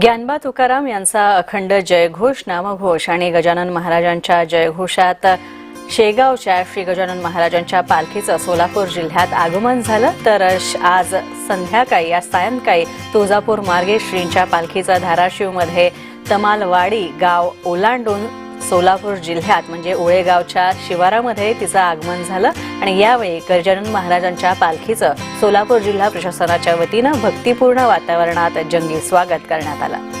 ज्ञानबा तुकाराम यांचा अखंड जयघोष नामघोष आणि गजानन महाराजांच्या जयघोषात शेगावच्या श्री गजानन महाराजांच्या पालखीचं सोलापूर जिल्ह्यात आगमन झालं. तर श- आज संध्याकाळी या सायंकाळी तुळजापूर मार्गे श्रींच्या पालखीचं धाराशिवमध्ये तमालवाडी गाव ओलांडून सोलापूर जिल्ह्यात म्हणजे ओळेगावच्या शिवारामध्ये तिचं आगमन झालं आणि यावेळी गजानन महाराजांच्या पालखीचं सोलापूर जिल्हा प्रशासनाच्या वतीनं भक्तिपूर्ण वातावरणात जंगी स्वागत करण्यात आलं.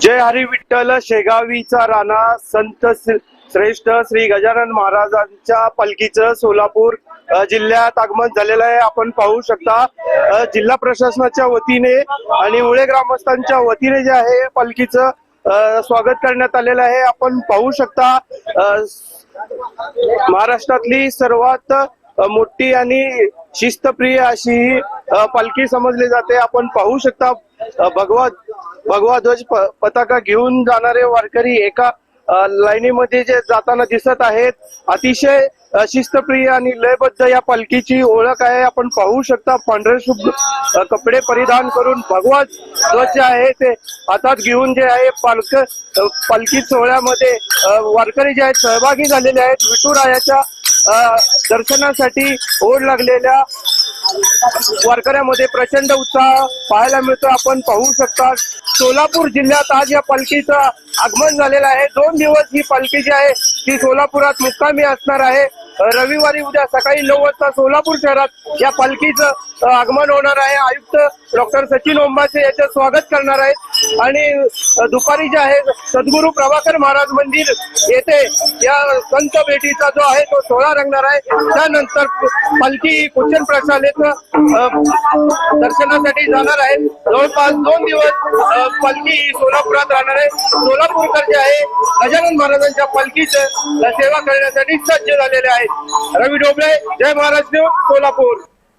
जय हरी विठ्ठल शेगावीचा राणा संत श्रेष्ठ श्री गजानन महाराजांच्या पालखीचं सोलापूर जिल्ह्यात आगमन झालेलं आहे. आपण पाहू शकता जिल्हा प्रशासनाच्या वतीने आणि उळे ग्रामस्थांच्या वतीने जे आहे पालखीचं स्वागत करण्यात आलेलं आहे. आपण पाहू शकता महाराष्ट्रातली सर्वात मोठी आणि शिस्तप्रिय अशी ही पालखी समजली जाते. आपण पाहू शकता भगवा भगवा ध्वज प- पताका घेऊन जाणारे वारकरी एका लाईनीमध्ये जे जाताना दिसत आहेत. अतिशय शिस्तप्रिय आणि लयबद्ध या पालखीची ओळख आहे. आपण पाहू शकता पांढरे शुभ्र कपडे परिधान करून भगवा ध्वज जे आहे. ते हातात घेऊन जे आहे पालख पालखी सोहळ्यामध्ये वारकरी जे आहेत सहभागी झालेले आहेत. विठुरायाच्या दर्शनासाठी ओढ लागलेल्या वारकऱ्यामध्ये प्रचंड उत्साह पाहायला मिळतो. आपण पाहू शकता सोलापूर जिल्ह्यात आज या पालखीचं आगमन झालेलं आहे. दोन दिवस ही पालखी जी आहे ती सोलापुरात मुक्कामी असणार आहे. रविवारी उद्या सकाळी नऊ वाजता सोलापूर शहरात या पालखीचं आगमन होणार आहे. आयुक्त डॉक्टर सचिन ओंबासे याचं स्वागत करणार आहेत. आणि दुपारी जे आहे सद्गुरू प्रभाकर महाराज मंदिर येथे या संत भेटीचा जो आहे तो सोहळा रंगणार आहे. त्यानंतर पालखी कुचन प्रसाद दर्शनासाठी जाणार आहे. जवळपास दोन दिवस पालखी सोलापुरात राहणार आहे. सोलापूरकर जे आहे गजानन महाराजांच्या पालखीचं सेवा करण्यासाठी सज्ज झालेले आहेत. रवी डोबळे जय महाराष्ट्र सोलापूर.